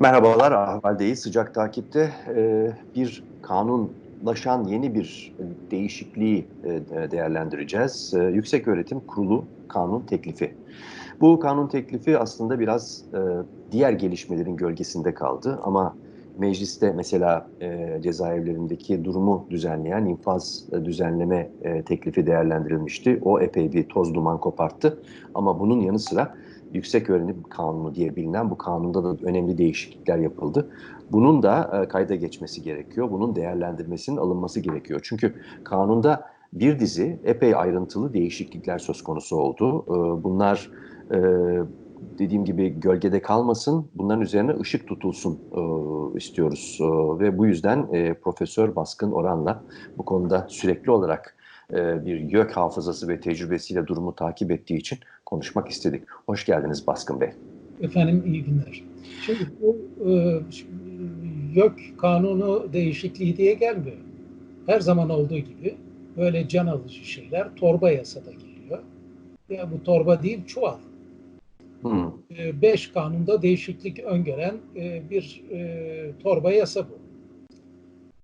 Merhabalar, Ahval'deyiz. Sıcak takipte e, bir kanunlaşan yeni bir değişikliği e, değerlendireceğiz. E, Yüksek Öğretim Kurulu kanun teklifi. Bu kanun teklifi aslında biraz diğer gelişmelerin gölgesinde kaldı ama mecliste mesela cezaevlerindeki durumu düzenleyen infaz düzenleme teklifi değerlendirilmişti. O epey bir toz duman koparttı ama bunun yanı sıra Yüksek Öğrenim Kanunu diye bilinen bu kanunda da önemli değişiklikler yapıldı. Bunun da e, kayda geçmesi gerekiyor. Bunun değerlendirmesinin alınması gerekiyor. Çünkü kanunda bir dizi epey ayrıntılı değişiklikler söz konusu oldu. E, bunlar e, dediğim gibi gölgede kalmasın, bunların üzerine ışık tutulsun istiyoruz. Ve bu yüzden Profesör Baskın Oran'la bu konuda sürekli olarak bir YÖK hafızası ve tecrübesiyle durumu takip ettiği için konuşmak istedik. Hoş geldiniz Baskın Bey. Efendim iyi günler. Şimdi bu e, YÖK kanunu değişikliği diye gelmiyor. Her zaman olduğu gibi böyle can alıcı şeyler torba yasada geliyor. Ya bu torba değil çuval. Hmm. Beş kanunda değişiklik öngören e, bir e, torba yasa bu.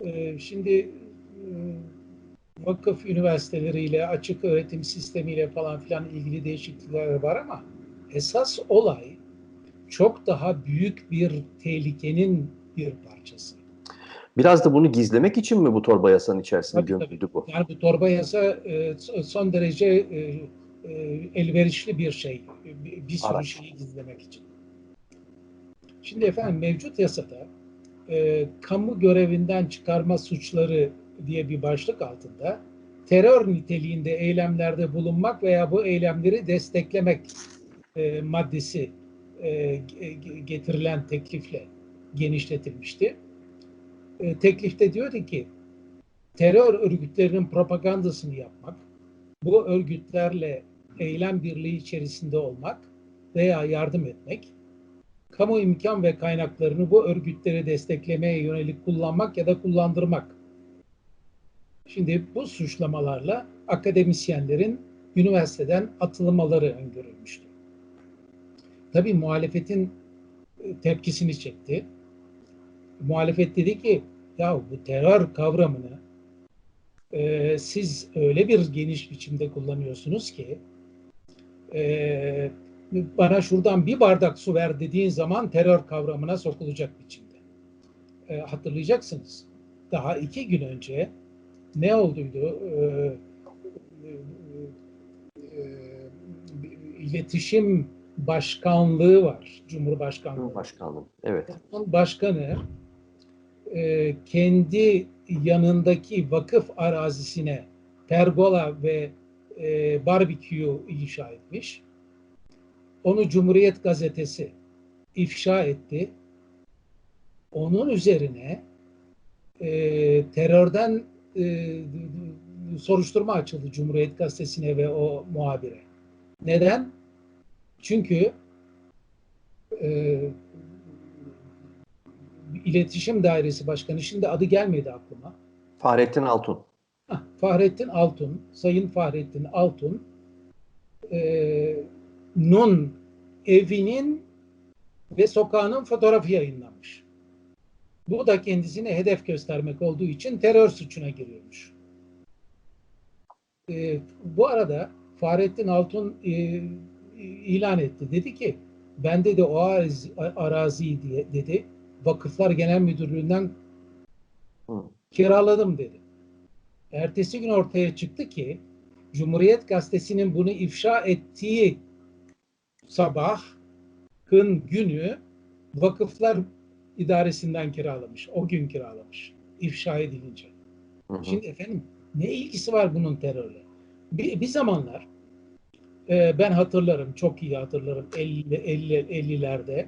E, şimdi e, vakıf üniversiteleriyle, açık öğretim sistemiyle falan filan ilgili değişiklikler var ama esas olay çok daha büyük bir tehlikenin bir parçası. Biraz da bunu gizlemek için mi bu torba yasanın içerisinde gömüldü bu? Yani bu torba yasa e, son derece e, e, elverişli bir şey. Bir sürü Araç. şeyi gizlemek için. Şimdi efendim mevcut yasada kamu görevinden çıkarma suçları diye bir başlık altında terör niteliğinde eylemlerde bulunmak veya bu eylemleri desteklemek e, maddesi e, getirilen teklifle genişletilmişti. E, teklifte diyordu ki terör örgütlerinin propagandasını yapmak, bu örgütlerle eylem birliği içerisinde olmak veya yardım etmek, kamu imkan ve kaynaklarını bu örgütleri desteklemeye yönelik kullanmak ya da kullandırmak Şimdi bu suçlamalarla akademisyenlerin üniversiteden atılmaları öngörülmüştü. Tabii muhalefetin e, tepkisini çekti. Muhalefet dedi ki ya bu terör kavramını e, siz öyle bir geniş biçimde kullanıyorsunuz ki e, bana şuradan bir bardak su ver dediğin zaman terör kavramına sokulacak biçimde. E, hatırlayacaksınız. Daha iki gün önce ne olduydu? Ee, e, e, iletişim başkanlığı var. Cumhurbaşkanlığı. Cumhurbaşkanlığı, evet. Başkanı e, kendi yanındaki vakıf arazisine pergola ve e, barbekü inşa etmiş. Onu Cumhuriyet Gazetesi ifşa etti. Onun üzerine e, terörden e, soruşturma açıldı Cumhuriyet Gazetesi'ne ve o muhabire. Neden? Çünkü e, İletişim Dairesi Başkanı, şimdi adı gelmedi aklıma. Fahrettin Altun. Fahrettin Altun, Sayın Fahrettin Altun, e, Nun evinin ve sokağının fotoğrafı yayınlanmış. Bu da kendisine hedef göstermek olduğu için terör suçuna giriyormuş. E, bu arada Fahrettin Altun e, ilan etti. Dedi ki ben de o arazi, araziyi diye dedi Vakıflar Genel Müdürlüğü'nden kiraladım dedi. Ertesi gün ortaya çıktı ki Cumhuriyet Gazetesi'nin bunu ifşa ettiği sabahın günü Vakıflar idaresinden kiralamış. O gün kiralamış. İfşa edilince. Hı hı. Şimdi efendim ne ilgisi var bunun terörle? Bir, bir zamanlar e, ben hatırlarım, çok iyi hatırlarım 50, 50, 50'lerde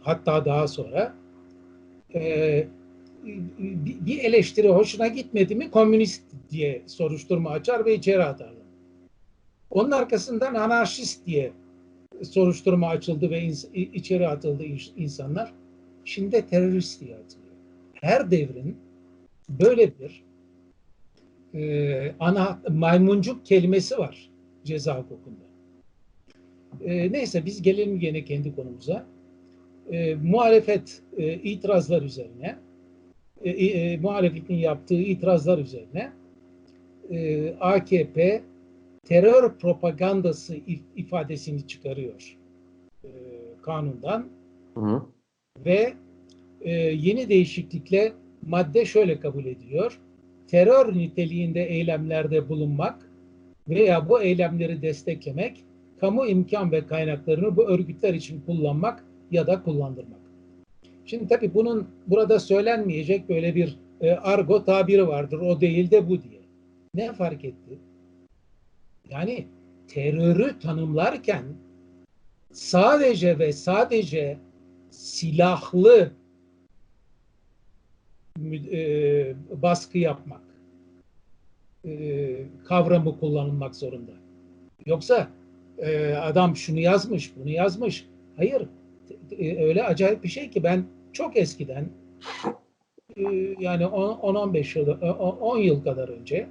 hatta daha sonra e, bir eleştiri hoşuna gitmedi mi komünist diye soruşturma açar ve içeri atarlar. Onun arkasından anarşist diye soruşturma açıldı ve içeri atıldı insanlar. Şimdi de terörist diye atılıyor. Her devrin böyle bir e, ana maymuncuk kelimesi var ceza hukukunda. E, neyse biz gelelim yine kendi konumuza. e, muhalefet e, itirazlar üzerine e, e, muhalefetin yaptığı itirazlar üzerine e, AKP terör propagandası if- ifadesini çıkarıyor e, kanundan Hı hı. ve e, yeni değişiklikle madde şöyle kabul ediyor. Terör niteliğinde eylemlerde bulunmak veya bu eylemleri desteklemek, kamu imkan ve kaynaklarını bu örgütler için kullanmak ya da kullandırmak. Şimdi tabii bunun burada söylenmeyecek böyle bir e, argo tabiri vardır. O değil de bu diye. Ne fark etti? Yani terörü tanımlarken sadece ve sadece silahlı e, baskı yapmak e, kavramı kullanılmak zorunda. Yoksa e, adam şunu yazmış, bunu yazmış. Hayır. E, öyle acayip bir şey ki ben çok eskiden e, yani 10-15 yıl, e, 10 yıl kadar önce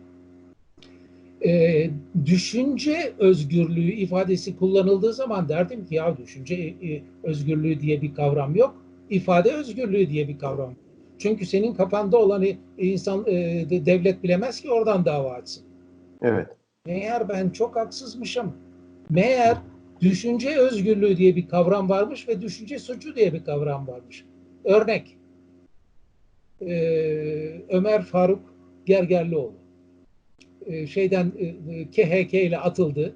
e, düşünce özgürlüğü ifadesi kullanıldığı zaman derdim ki ya düşünce e, özgürlüğü diye bir kavram yok. ifade özgürlüğü diye bir kavram. Çünkü senin kafanda olanı insan e, de- devlet bilemez ki oradan dava açsın. Evet. Meğer ben çok haksızmışım. Meğer düşünce özgürlüğü diye bir kavram varmış ve düşünce suçu diye bir kavram varmış. Örnek. Ee, Ömer Faruk Gergerlioğlu. Ee, şeyden e, e, KHK ile atıldı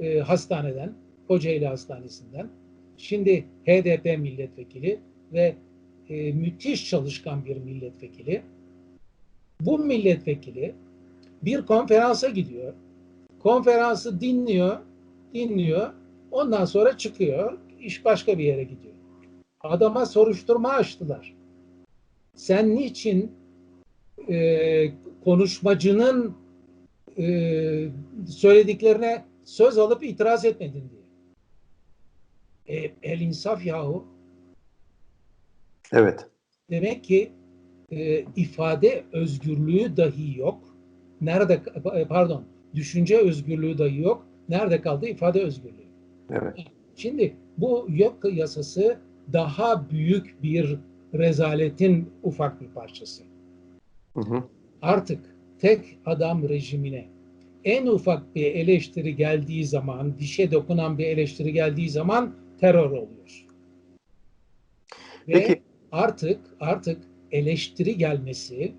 e, hastaneden, Kocaeli Hastanesi'nden. Şimdi HDP milletvekili ve e, müthiş çalışkan bir milletvekili. Bu milletvekili bir konferansa gidiyor. Konferansı dinliyor, dinliyor. Ondan sonra çıkıyor. iş başka bir yere gidiyor. Adama soruşturma açtılar. Sen niçin e, konuşmacının e, söylediklerine söz alıp itiraz etmedin diye. E, el insaf yahu. Evet. Demek ki e, ifade özgürlüğü dahi yok. Nerede pardon, düşünce özgürlüğü dahi yok. Nerede kaldı ifade özgürlüğü? Evet. Şimdi bu yok yasası daha büyük bir rezaletin ufak bir parçası. Hı hı. Artık tek adam rejimine en ufak bir eleştiri geldiği zaman, dişe dokunan bir eleştiri geldiği zaman terör oluyor. Ve Peki. artık artık eleştiri gelmesi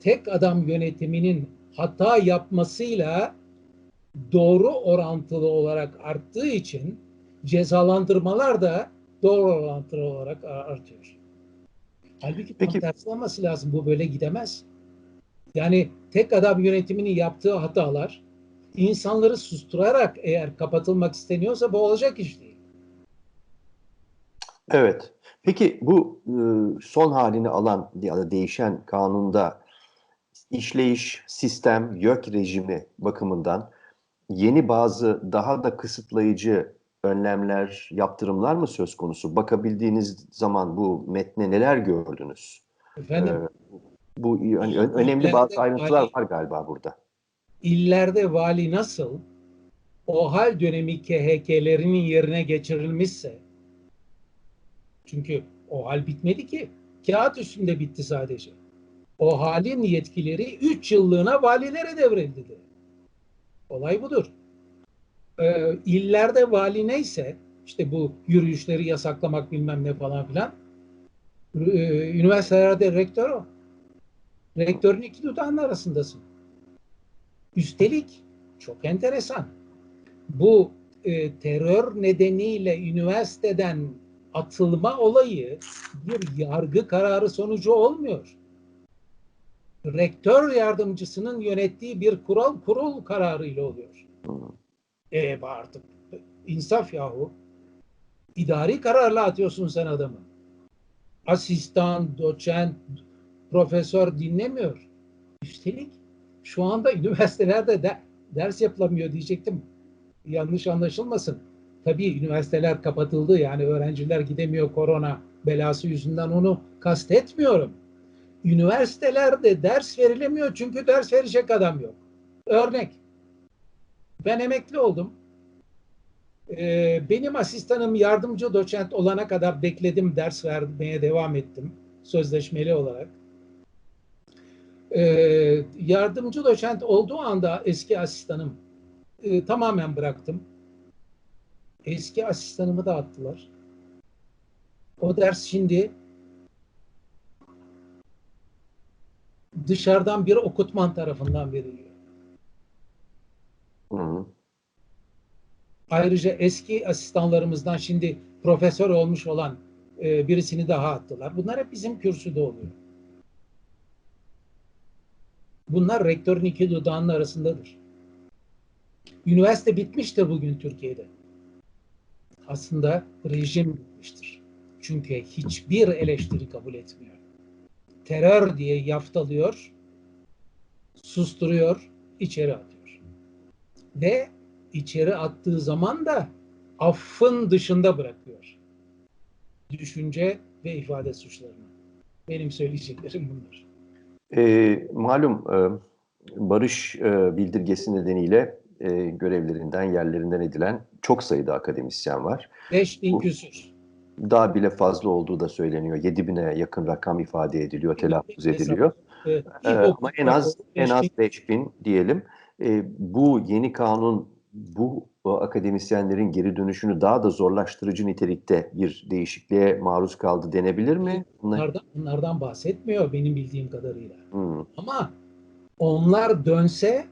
tek adam yönetiminin hata yapmasıyla doğru orantılı olarak arttığı için cezalandırmalar da doğru orantılı olarak artıyor. Halbuki tam Peki. tersi olması lazım. Bu böyle gidemez. Yani tek adam yönetiminin yaptığı hatalar insanları susturarak eğer kapatılmak isteniyorsa bu olacak iş değil. Evet. Peki bu e, son halini alan ya da değişen kanunda işleyiş, sistem, YÖK rejimi bakımından yeni bazı daha da kısıtlayıcı önlemler, yaptırımlar mı söz konusu? Bakabildiğiniz zaman bu metne neler gördünüz? Efendim Ee, bu yani ö- önemli bazı ayrıntılar var galiba burada. illerde vali nasıl o hal dönemi KHK'lerinin yerine geçirilmişse çünkü o hal bitmedi ki. Kağıt üstünde bitti sadece. O halin yetkileri 3 yıllığına valilere devredildi. Olay budur. Ee, illerde vali neyse işte bu yürüyüşleri yasaklamak bilmem ne falan filan ee, üniversitelerde rektör o. Rektörün iki dudağının arasındasın. Üstelik çok enteresan. Bu e, terör nedeniyle üniversiteden atılma olayı bir yargı kararı sonucu olmuyor. Rektör yardımcısının yönettiği bir kural kurul kararıyla oluyor. E artık insaf yahu. İdari kararla atıyorsun sen adamı. Asistan, doçent, profesör dinlemiyor. Üstelik şu anda üniversitelerde de ders yapılamıyor diyecektim. Yanlış anlaşılmasın. Tabii üniversiteler kapatıldı yani öğrenciler gidemiyor korona belası yüzünden onu kastetmiyorum. Üniversitelerde ders verilemiyor çünkü ders verecek adam yok. Örnek. Ben emekli oldum. Ee, benim asistanım yardımcı doçent olana kadar bekledim, ders vermeye devam ettim sözleşmeli olarak. Ee, yardımcı doçent olduğu anda eski asistanım e, tamamen bıraktım. Eski asistanımı da attılar. O ders şimdi dışarıdan bir okutman tarafından veriliyor. Hı. Ayrıca eski asistanlarımızdan şimdi profesör olmuş olan e, birisini daha attılar. Bunlar hep bizim kürsüde oluyor. Bunlar rektörün iki dudağının arasındadır. Üniversite bitmiştir bugün Türkiye'de. Aslında rejim bitmiştir. Çünkü hiçbir eleştiri kabul etmiyor. Terör diye yaftalıyor, susturuyor, içeri atıyor. Ve içeri attığı zaman da affın dışında bırakıyor. Düşünce ve ifade suçlarını. Benim söyleyeceklerim bunlar. E, malum e, barış e, bildirgesi nedeniyle e, görevlerinden, yerlerinden edilen çok sayıda akademisyen var. 5000 Bu- küsür. Daha bile fazla olduğu da söyleniyor. 7000'e yakın rakam ifade ediliyor, telaffuz ediliyor. Ee, Ee, ama en az en az 5000 5000 diyelim. Ee, bu yeni kanun bu akademisyenlerin geri dönüşünü daha da zorlaştırıcı nitelikte bir değişikliğe maruz kaldı denebilir mi? Bunlar- Bunlardan, bunlardan bahsetmiyor benim bildiğim kadarıyla. Hmm, Ama onlar dönse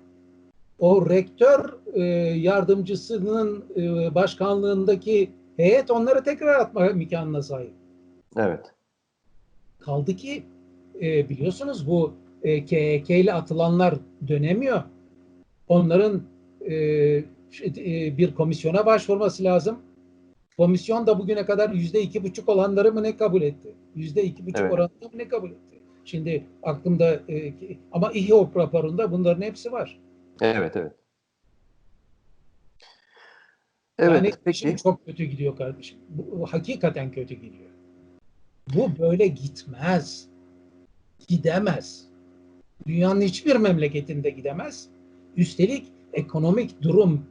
o rektör e, yardımcısının e, başkanlığındaki heyet onları tekrar atma imkanına sahip. evet. Kaldı ki e, biliyorsunuz bu e, KHK ile atılanlar dönemiyor. Onların e, e, bir komisyona başvurması lazım. Komisyon da bugüne kadar yüzde iki buçuk olanları mı ne kabul etti? Yüzde iki buçuk Evet. oranında mı ne kabul etti? Şimdi aklımda e, ama İHİOP raporunda bunların hepsi var. Evet, evet. Evet, yani peki. çok kötü gidiyor kardeşim. Bu hakikaten kötü gidiyor. Bu böyle gitmez. Gidemez. Dünyanın hiçbir memleketinde gidemez. Üstelik ekonomik durum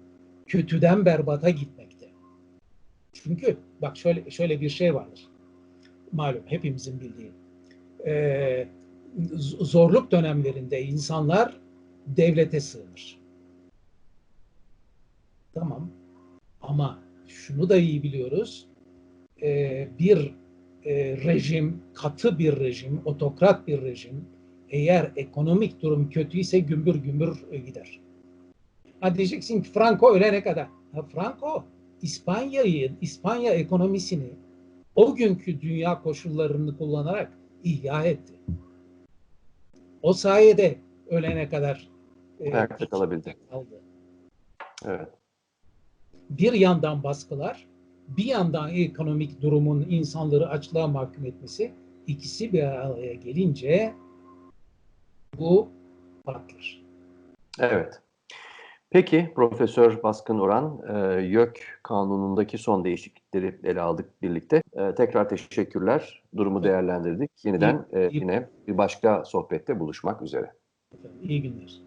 kötüden berbata gitmekte. Çünkü bak şöyle şöyle bir şey vardır. Malum hepimizin bildiği. Ee, zorluk dönemlerinde insanlar devlete sığınır. Tamam. Ama şunu da iyi biliyoruz. Ee, bir e, rejim, katı bir rejim, otokrat bir rejim eğer ekonomik durum kötüyse gümbür gümbür e, gider. Ha diyeceksin ki Franco ölene kadar. Ha, Franco İspanya'yı, İspanya ekonomisini o günkü dünya koşullarını kullanarak ihya etti. O sayede ölene kadar e, Ayakta kalabildi. kaldı Evet. bir yandan baskılar, bir yandan ekonomik durumun insanları açlığa mahkum etmesi, ikisi bir araya gelince bu patlar. Evet. Peki Profesör Baskın Oran, e, YÖK kanunundaki son değişiklikleri ele aldık birlikte. E, tekrar teşekkürler. Durumu değerlendirdik. Yeniden e, yine bir başka sohbette buluşmak üzere. İyi günler.